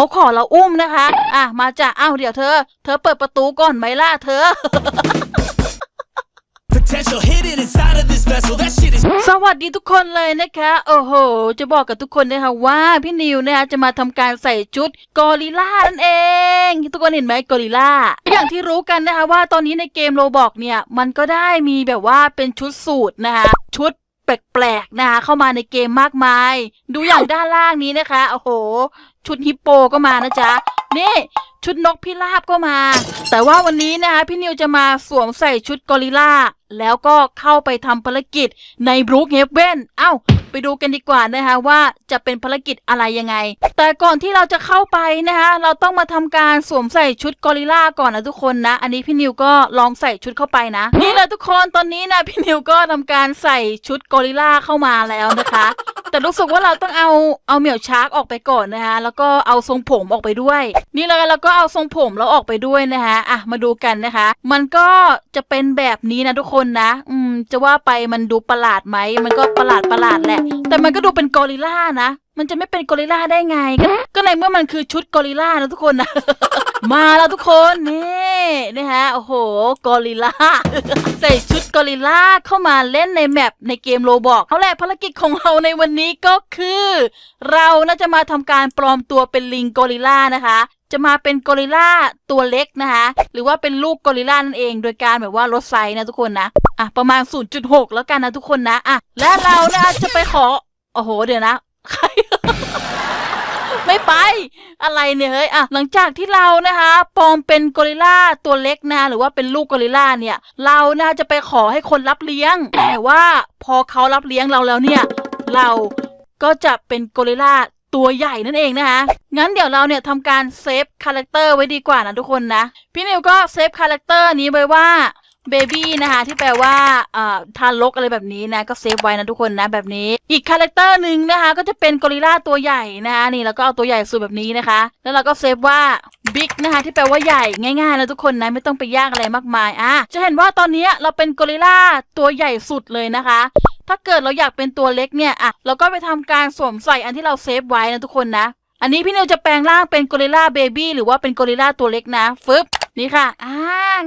เขาขอเราอุ้มนะคะ อะมาจ้ะอ้าวเดี๋ยวเธอ เธอเปิดประตูก่อนไหมล่ะเธอ Potential hidden inside of this vessel. That shit is สวัสดีทุกคนเลยนะคะ โอ้โห จะบอกกับทุกคนนะคะว่าพี่นิวนะคะจะมาทำการใส่ชุดกอริลลานั่นเอง ทุกคนเห็นไหมกอริลลาอย่างที่รู้กันนะคะว่าตอนนี้ในเกมโรบอกเนี่ย มันก็ได้มีแบบว่าเป็นชุดสูตรนะคะชุดแปลกๆนะคะเข้ามาในเกมมากมาย ดูอย่างด้านล่างนี้นะคะ โอ้โหชุดฮิปโปก็มานะจ๊ะนี่ชุดนกพิราบก็มา แต่ว่าวันนี้นะคะพี่นิวจะมาสวมใส่ชุดกอริลลาแล้วก็เข้าไปทำภารกิจในบรูคเฮเว่นเอ้า ไปดูกันดีกว่านะคะว่าจะเป็นภารกิจอะไรยังไง แต่ก่อนที่เราจะเข้าไปนะคะเราต้องมาทำการสวมใส่ชุดกอริลลาก่อนนะทุกคนนะ อันนี้พี่นิวก็ลองใส่ชุดเข้าไปนะ นี่เลยทุกคนตอนนี้นะพี่นิวก็ทำการใส่ชุดกอริลลาเข้ามาแล้วนะคะ แต่รู้สึกว่าเราต้องเอาเอาเหมี่ยวชาร์กออกไปก่อนนะคะแล้วก็เอาทรงผมออกไปด้วย นี่เลยแล้วก็เอาทรงผมเราออกไปด้วยนะคะอะมาดูกันนะคะ มันก็จะเป็นแบบนี้นะทุกคนนะ อืม จะว่าไปมันดูประหลาดไหมมันก็ประหลาดประหลาดแหละ แต่มันก็ดูเป็นกอริลลานะมันจะไม่เป็นกอริลลาได้ไง ก็ในเมื่อมันคือชุดกอริลลานะทุกคนนะ มาแล้วทุกคนนี่นะคะโอ้โหกอริลลาใส่ชุดกอริลลาเข้ามาเล่นในแมปในเกมโรบอกเขาแหละภารกิจของเราในวันนี้ก็คือ เราน่าจะมาทำการปลอมตัวเป็นลิงกอริลลานะคะจะมาเป็นกอริลลาตัวเล็กนะคะหรือว่าเป็นลูกกอริลลานั่นเอง โดยการแบบว่าลดไซส์นะทุกคนนะอะประมาณ 0.6 แล้วกันนะทุกคนนะอะและเรานะจะไปขอโอ้โหเดี๋ยวนะใคร ไม่ไป อะไรเนี่ยเฮ้ยอะหลังจากที่เรานะคะปลอมเป็นกอริลลาตัวเล็กนะหรือว่าเป็นลูกกอริลลาเนี่ย เราน่าจะไปขอให้คนรับเลี้ยง แต่ว่าพอเขารับเลี้ยงเราแล้วเนี่ย เราก็จะเป็นกอริลลาตัวใหญ่นั่นเองนะคะ งั้นเดี๋ยวเราเนี่ยทำการเซฟคาแรคเตอร์ไว้ดีกว่านะทุกคนนะ พี่นิวก็เซฟคาแรคเตอร์นี้ไว้ว่า เบบี้นะคะที่แปลว่าเอ่อทารกอะไรแบบนี้นะก็เซฟไว้นะทุกคนนะแบบนี้ อีกคาแรคเตอร์หนึ่งนะคะก็จะเป็นกอริลลาตัวใหญ่นะคะนี่แล้วก็เอาตัวใหญ่สุดแบบนี้นะคะ แล้วเราก็เซฟว่าบิ๊กนะคะที่แปลว่าใหญ่ง่ายๆนะทุกคนนะไม่ต้องไปยากอะไรมากมายอะจะเห็นว่าตอนนี้เราเป็นกอริลลาตัวใหญ่สุดเลยนะคะถ้าเกิดเราอยากเป็นตัวเล็กเนี่ยอะเราก็ไปทำการสวมใส่อันที่เราเซฟไว้นะทุกคนนะ อันนี้พี่นิวจะแปลงร่างเป็นกอริลลาเบบี้หรือว่าเป็นกอริลลาตัวเล็กนะฟึบนี่ค่ะ อ่า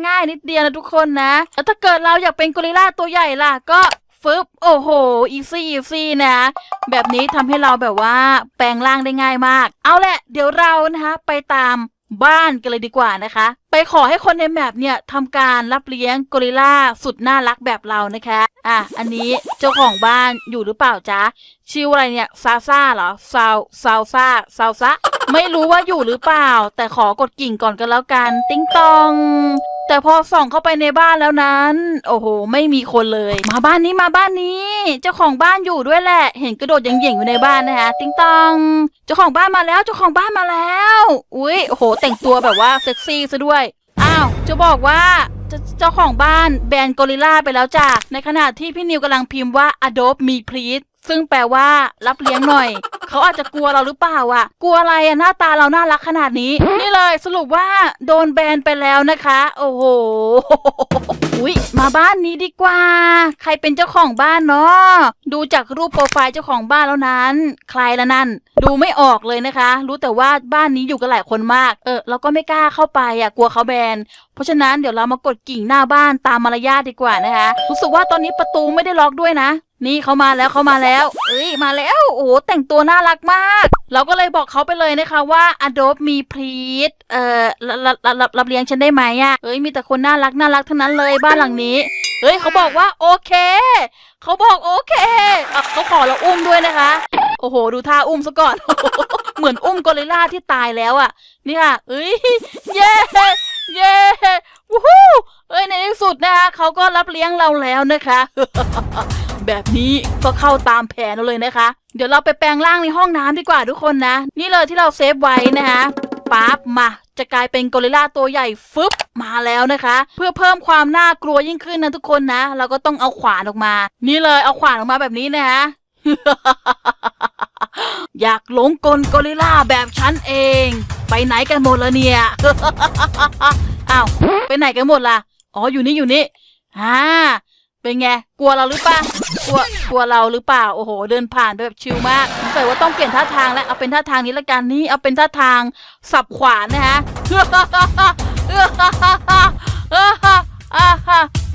ง่ายนิดเดียวนะทุกคนนะ แล้วถ้าเกิดเราอยากเป็นกอริลลาตัวใหญ่ล่ะ ก็ฟึบโอ้โห อีซี่อีซี่นะ แบบนี้ทำให้เราแบบว่าแปลงร่างได้ง่ายมาก เอาแหละ เดี๋ยวเรานะคะไปตามบ้านกันเลยดีกว่านะคะ ไปขอให้คนในแมปเนี่ยทำการรับเลี้ยงกอริลลาสุดน่ารักแบบเรานะคะ อะ อันนี้เจ้าของบ้านอยู่หรือเปล่าจ๊ะชื่ออะไรเนี่ยซาซ่าเหรอซาวซาวซ่าซาวซะไม่รู้ว่าอยู่หรือเปล่า แต่ขอกดกิ่งก่อนกันแล้วกัน ติ้งตอง แต่พอส่องเข้าไปในบ้านแล้วนั้น โอ้โห ไม่มีคนเลย มาบ้านนี้มาบ้านนี้ เจ้าของบ้านอยู่ด้วยแหละ เห็นกระโดดยังเหย่งอยู่ในบ้านนะคะ ติ้งตอง เจ้าของบ้านมาแล้ว เจ้าของบ้านมาแล้ว อุ้ยโอ้โห แต่งตัวแบบว่าเซ็กซี่ซะด้วยาวจะบอกว่าเจ้าของบ้านแบนกอริลลาไปแล้วจ้ะในขณะที่พี่นิวกำลังพิมพ์ว่า adopt me please ซึ่งแปลว่า รับเลี้ยงหน่อย เขาอาจจะกลัวเราหรือเปล่าอะกลัวอะไรอะหน้าตาเราน่ารักขนาดนี้ นี่เลยสรุปว่าโดนแบนไปแล้วนะคะ โอ้โหอุ๊ยมาบ้านนี้ดีกว่า ใครเป็นเจ้าของบ้านเนาะดูจากรูปโปรไฟล์เจ้าของบ้านแล้วนั้น ใครละนั่น ดูไม่ออกเลยนะคะ รู้แต่ว่าบ้านนี้อยู่กันหลายคนมาก เออเราก็ไม่กล้าเข้าไปอะกลัวเขาแบน เพราะฉะนั้นเดี๋ยวเรามากดกิ่งหน้าบ้านตามมารยาทดีกว่านะคะ รู้สึกว่าตอนนี้ประตูไม่ได้ล็อกด้วยนะ นี่เขามาแล้วเขามาแล้ว เอ้ยมาแล้ว โอ้โหแต่งตัวน่ารักมาก เราก็เลยบอกเขาไปเลยนะคะว่า adopt me please เอ่อรับรับรับรับเลี้ยงฉันได้ไหมอะเอ้ยมีแต่คนน่ารักน่ารักทั้งนั้นเลยบ้านหลังนี้ เฮ้ยเขาบอกว่าโอเค เขาบอกโอเคเขาขอเราอุ้มด้วยนะคะ โอ้โห ดูท่าอุ้มซะก่อนเหมือนอุ้มกอริลลาที่ตายแล้วอะนี่ค่ะเอ้ยเย้เย้วู้ฮู้เอ้ยในที่สุดนะคะเขาก็รับเลี้ยงเราแล้วนะคะ แบบนี้ก็เข้าตามแผนเราเลยนะคะ เดี๋ยวเราไปแปลงร่างในห้องน้ำดีกว่าทุกคนนะ นี่เลยที่เราเซฟไว้นะคะปั๊บมาจะกลายเป็นกอริลลาตัวใหญ่ฟึบมาแล้วนะคะ เพื่อเพิ่มความน่ากลัวยิ่งขึ้นนะทุกคนนะ เราก็ต้องเอาขวานออกมา นี่เลยเอาขวานออกมาแบบนี้นะคะอยากหลงกลกอริลลาแบบฉันเอง ไปไหนกันหมดล้วเนี่ยอ้าวไปไหนกันหมดล่ะอ๋ออยู่นี่อยู่นี่อ่า เป็นไง กลัวเราหรือเปล่ากลัว กลัวเราหรือเปล่า โอ้โห เดินผ่านไปแบบชิลมากสงสัยว่าต้องเปลี่ยนท่าทางแล้ว เอาเป็นท่าทางนี้ละกัน นี่เอาเป็นท่าทางสับขวานนะฮะ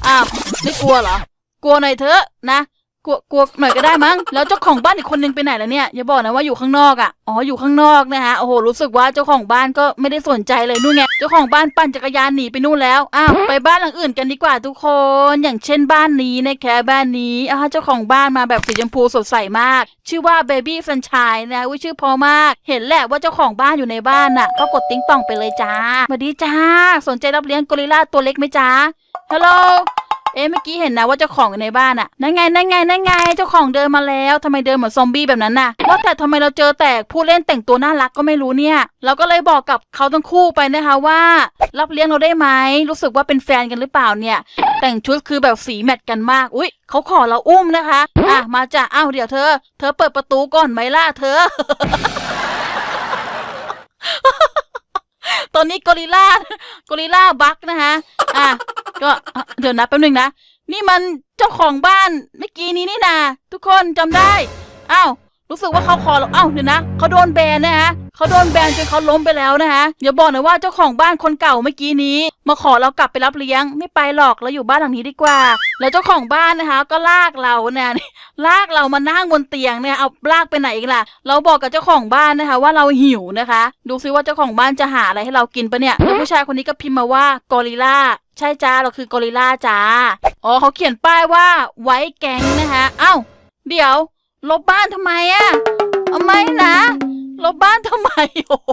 อ้าวไม่กลัวเหรอ กลัวหน่อยเถอะนะ กลัวกลัวหน่อยก็ได้มั้ง แล้วเจ้าของบ้านอีกคนนึงไปไหนแล้วเนี่ย อย่าบอกนะว่าอยู่ข้างนอกอะ อ๋อ อยู่ข้างนอกนะฮะ โอ้โห รู้สึกว่าเจ้าของบ้านก็ไม่ได้สนใจเลยนู่นไง เจ้าของบ้านปั่นจักรยานหนีไปนู่นแล้ว อ้าว ไปบ้านหลังอื่นกันดีกว่าทุกคน อย่างเช่นบ้านนี้นะคะบ้านนี้อ้าวเจ้าของบ้านมาแบบสีชมพูสดใสมาก ชื่อว่า Baby Sunshine นะอุ้ยชื่อพอมาก เห็นแหละว่าเจ้าของบ้านอยู่ในบ้านน่ะ ก็กดติ๊งต่องไปเลยจ้าสวัสดีจ้า สนใจรับเลี้ยงกอริลลาตัวเล็กไหมจ้าฮัลโหล อ๊ะเมื่อกี้เห็นนะว่าเจ้าของอยู่ในบ้านอะนั่นไงนั่นไงนั่นไงเจ้าของเดินมาแล้วทำไมเดินเหมือนซอมบี้แบบนั้นน่ะว่าแต่ทำไมเราเจอแต่ผู้เล่นแต่งตัวน่ารักก็ไม่รู้เนี่ย เราก็เลยบอกกับเขาทั้งคู่ไปนะคะว่า รับเลี้ยงเราได้ไหมรู้สึกว่าเป็นแฟนกันหรือเปล่าเนี่ย แต่งชุดคือแบบสีแมทกันมากอุ๊ยเขาขอเราอุ้มนะคะอะมาจ้ะอ้าวเดี๋ยวเธอ เธอเปิดประตูก่อนไหมล่ะเธอ ตอนนี้กอริลลากอริลลาบักนะคะอะก็เดี๋ยวนะแป๊บนึงนะ นี่มันเจ้าของบ้านเมื่อกี้นี้นี่นาทุกคนจำได้อ้าว รู้สึกว่าเขาคอเราอ้าเดี๋ยวนะเขาโดนแบนนะฮะเขาโดนแบนจนเขาล้มไปแล้วนะฮะอย่าบอกนะว่าเจ้าของบ้านคนเก่าเมื่อกี้นี้ มาขอเรากลับไปรับเลี้ยง ไม่ไปหรอกเราอยู่บ้านหลังนี้ดีกว่า แล้วเจ้าของบ้านนะคะ ก็ลากเราเนี่ยลากเรามานั่งบนเตียงเนี่ยเอาลากไปไหนอีกล่ะ เราบอกกับเจ้าของบ้านนะคะ ว่าเราหิวนะคะ ดูซิว่าเจ้าของบ้านจะหาอะไรให้เรากินปะเนี่ยแล้วผู้ชายคนนี้ก็พิมพ์มาว่ากอริลลาใช่จ้าเราคือกอริลลาจ้าอ๋อเขาเขียนป้ายว่าไว้แก๊งนะคะเอ้าเดี๋ยว ลบบ้านทำไมอะเอาไม่นะลบบ้านทำไมโอ้โห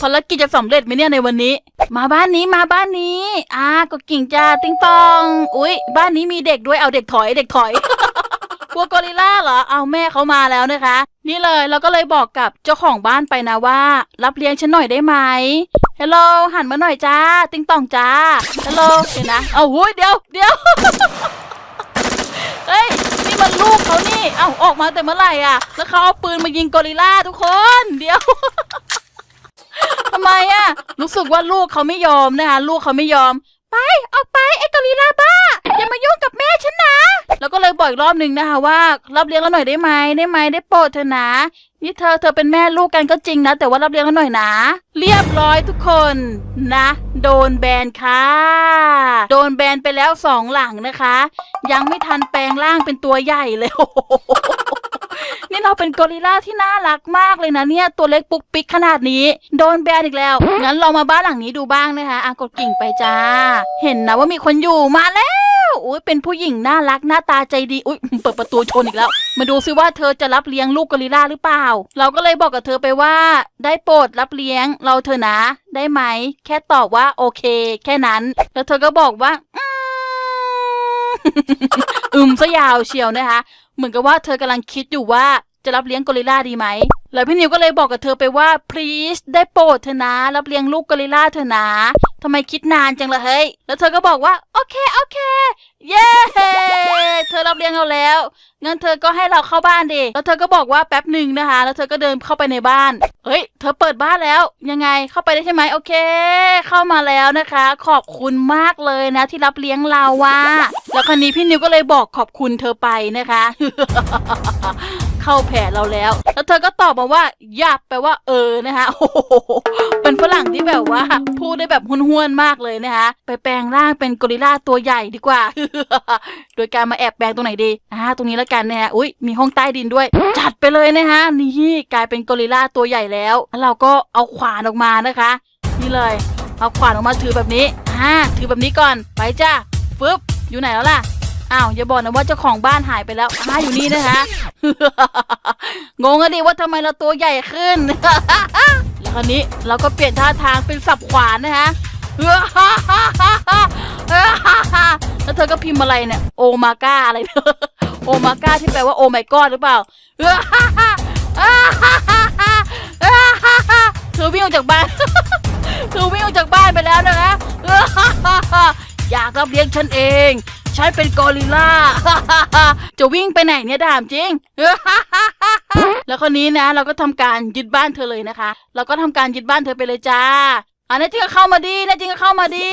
ภารกิจจะสำเร็จไหมเนี่ยในวันนี้ มาบ้านนี้มาบ้านนี้ อ่าก็กิ่งจ้าติ้งตอง อุ๊ย บ้านนี้มีเด็กด้วยเอาเด็กถอยเด็กถอย กลัวกอริลล่าเหรอ เอาแม่เขามาแล้วนะคะ นี่เลยเราก็เลยบอกกับเจ้าของบ้านไปนะว่า รับเลี้ยงฉันหน่อยได้ไหมฮัลโหลหันมาหน่อยจ้า ติ้งตองจ้าฮัลโหลเดี๋ยวนะ เอาหุ้ยเดี๋ยวเดี๋ยว เอาออกมาแต่เมื่อไหร่อะ แล้วเขาเอาปืนมายิงกอริลลาทุกคน เดี๋ยว ทำไมอะ รู้สึกว่าลูกเขาไม่ยอมนะคะ ลูกเขาไม่ยอม ไป ออกไปไอ้กอริลลาบ้ามายุ่งกับแม่ฉันนะ แล้วก็เลย บอกอีกรอบหนึ่งนะคะว่ารับเลี้ยงเราหน่อยได้ไหมได้ไหมได้โปรดเถอะนะนี่เธอเธอเป็นแม่ลูกกันก็จริงนะ แต่ว่ารับเลี้ยงเราหน่อยนะ เรียบร้อยทุกคนนะ โดนแบนค่ะ โดนแบนไปแล้วสองหลังนะคะ ยังไม่ทันแปลงร่างเป็นตัวใหญ่เลยโอ้โหนี่เราเป็นกอริลลาที่น่ารักมากเลยนะเนี่ยตัวเล็กปุ๊กปิ๊กขนาดนี้ โดนแบนอีกแล้วงั้นเรามาบ้านหลังนี้ดูบ้างนะคะอะกดกิ่งไปจ้า เห็นนะว่ามีคนอยู่มาแล้ว อุ้ยเป็นผู้หญิงน่ารักหน้าตาใจดีอุ้ยเปิดประตูชนอีกแล้ว มาดูซิว่าเธอจะรับเลี้ยงลูกกอริลลาหรือเปล่า เราก็เลยบอกกับเธอไปว่า ได้โปรดรับเลี้ยง เราเธอนะ ได้ไหม แค่ตอบว่าโอเค แค่นั้น แล้วเธอก็บอกว่าอืมอึมซะยาวเชียวนะคะ เหมือนกับว่าเธอกำลังคิดอยู่ว่าจะรับเลี้ยงกอริลลาดีไหม แล้วพี่นิวก็เลยบอกกับเธอไปว่า please ได้โปรดเธอนะ รับเลี้ยงลูกกอริลลาเธอนะทำไมคิดนานจังละเฮ้ย แล้วเธอก็บอกว่า โอเค โอเค เย้ เธอรับเลี้ยงเราแล้วงั้นเธอก็ให้เราเข้าบ้านดิ แล้วเธอก็บอกว่าแป๊บหนึ่งนะคะ แล้วเธอก็เดินเข้าไปในบ้าน เฮ้ย เธอเปิดบ้านแล้ว ยังไง เข้าไปได้ใช่ไหมโอเค เข้ามาแล้วนะคะ ขอบคุณมากเลยนะ ที่รับเลี้ยงเราว่ะแล้วคราวนี้พี่นิวก็เลยบอกขอบคุณเธอไปนะคะ เข้าแผนเราแล้ว แล้วเธอก็ตอบมาว่ายับแปลว่าเออนะคะโอ้โหเป็นฝรั่งที่แบบว่าพูดได้แบบห้วนๆมากเลยนะคะไปแปลงร่างเป็นกอริลลาตัวใหญ่ดีกว่า โดยการมาแอบแปลงตรงไหนดีอ่าตรงนี้แล้วกันนะฮะอุ้ยมีห้องใต้ดินด้วย จัดไปเลยนะคะนี่กลายเป็นกอริลลาตัวใหญ่แล้วแล้วเราก็เอาขวานออกมานะคะ นี่เลยเอาขวานออกมาถือแบบนี้อ่าถือแบบนี้ก่อนไปจ้าฟึบอยู่ไหนแล้วล่ะ อ้าวอย่าบอกนะว่าเจ้าของบ้านหายไปแล้วอ่าอยู่นี่นะคะ งงอะดิว่าทำไมเราตัวใหญ่ขึ้น แล้วคราวนี้เราก็เปลี่ยนท่าทางเป็นสับขวานนะคะแล้วเธอก็พิมพ์อะไรเนี่ยโอมาก้าอะไรโอมาก้าที่แปลว่าโอไมกอดหรือเปล่าเธอวิ่งออกจากบ้านเธอวิ่งออกจากบ้านไปแล้วนะคะอยากรับเลี้ยงฉันเอง ฉันเป็นกอริลลา จะวิ่งไปไหนเนี่ยถามจริง แล้วคนนี้นะ เราก็ทำการยึดบ้านเธอเลยนะคะ เราก็ทำการยึดบ้านเธอไปเลยจ้าอันนี้จริงก็เข้ามาดีนะจริงก็เข้ามาดี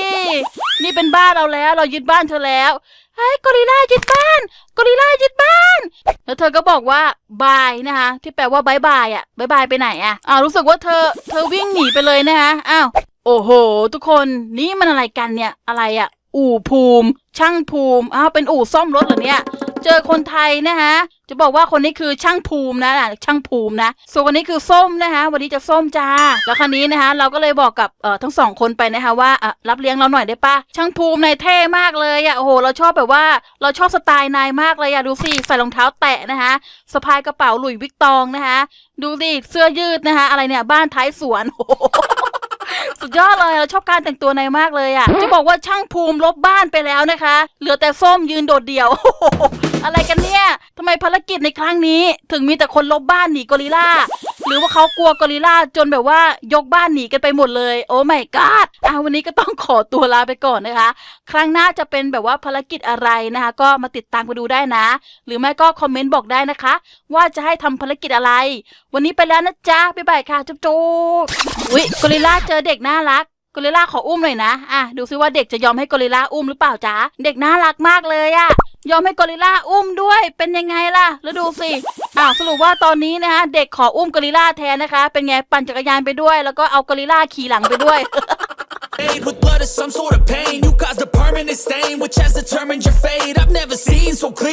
นี่เป็นบ้านเราแล้ว เรายึดบ้านเธอแล้วเฮ้กอริลลายึดบ้านกอริลลายึดบ้าน แล้วเธอก็บอกว่าบายนะคะ ที่แปลว่าบายบายอะบายบายไปไหนอะอ้าวรู้สึกว่าเธอ เธอวิ่งหนีไปเลยนะคะอ้าวโอ้โห ทุกคนนี่มันอะไรกันเนี่ยอะไรอะ อู่ภูมิ ช่างภูมิอ้าวเป็นอู่ซ่อมรถเหรอเนี่ย เจอคนไทยนะคะจะบอกว่าคนนี้คือช่างภูมินะช่างภูมินะ ส่วนคนนี้คือส้มนะคะ วันนี้จะส้มจ้า แล้วคราวนี้นะคะ เราก็เลยบอกกับเอ่อทั้งสองคนไปนะคะว่าเอ่อรับเลี้ยงเราหน่อยได้ปะช่างภูมินายเท่มากเลยอะ่ะโอ้โห เราชอบแบบว่าเราชอบสไตล์นายมากเลยอะ่ะดูสิใส่รองเท้าแตะนะคะสะพายกระเป๋าหลุยส์วิกตองนะคะ ดูสิเสื้อยืดนะคะอะไรเนี่ยบ้านท้ายสวนโอ้โห สุดยอดเลยเราชอบการแต่งตัวในมากเลยอะ่ะ จะบอกว่าช่างภูมิลบบ้านไปแล้วนะคะ เหลือแต่ส้มยืนโดดเดี่ยว อะไรกันเนี่ยทำไมภารกิจในครั้งนี้ ถึงมีแต่คนลบบ้านหนีกอริล่า หรือว่าเขากลัวกอริลล่าจนแบบว่ายกบ้านหนีกันไปหมดเลย โอ้ไม่กาดอะวันนี้ก็ต้องขอตัวลาไปก่อนนะคะ ครั้งหน้าจะเป็นแบบว่าภารกิจอะไรนะคะ ก็มาติดตามมาดูได้นะ หรือไม่ก็คอมเมนต์บอกได้นะคะ ว่าจะให้ทำภารกิจอะไร วันนี้ไปแล้วนะจ๊ะบ๊ายบายค่ะจุ๊บจุ๊บอุ๊ยกอริลล่าเจอเด็กน่ารัก กอริลล่าขออุ้มหน่อยนะ อะ ดูซิว่าเด็กจะยอมให้กอริลล่าอุ้มหรือเปล่าจ๊ะ เด็กน่ารักมากเลยอะยอมให้กอริลล่าอุ้มด้วย เป็นยังไงล่ะ แล้วดูสิ อ้าวสรุปว่าตอนนี้นะคะเด็กขออุ้มกอริลล่าแทนนะคะ เป็นไงปั่นจักรยานไปด้วย แล้วก็เอากอริลล่าขี่หลังไปด้วย Made with blood or some sort of pain. You caused a permanent stain, which has determined your fate. I've never seen so clear.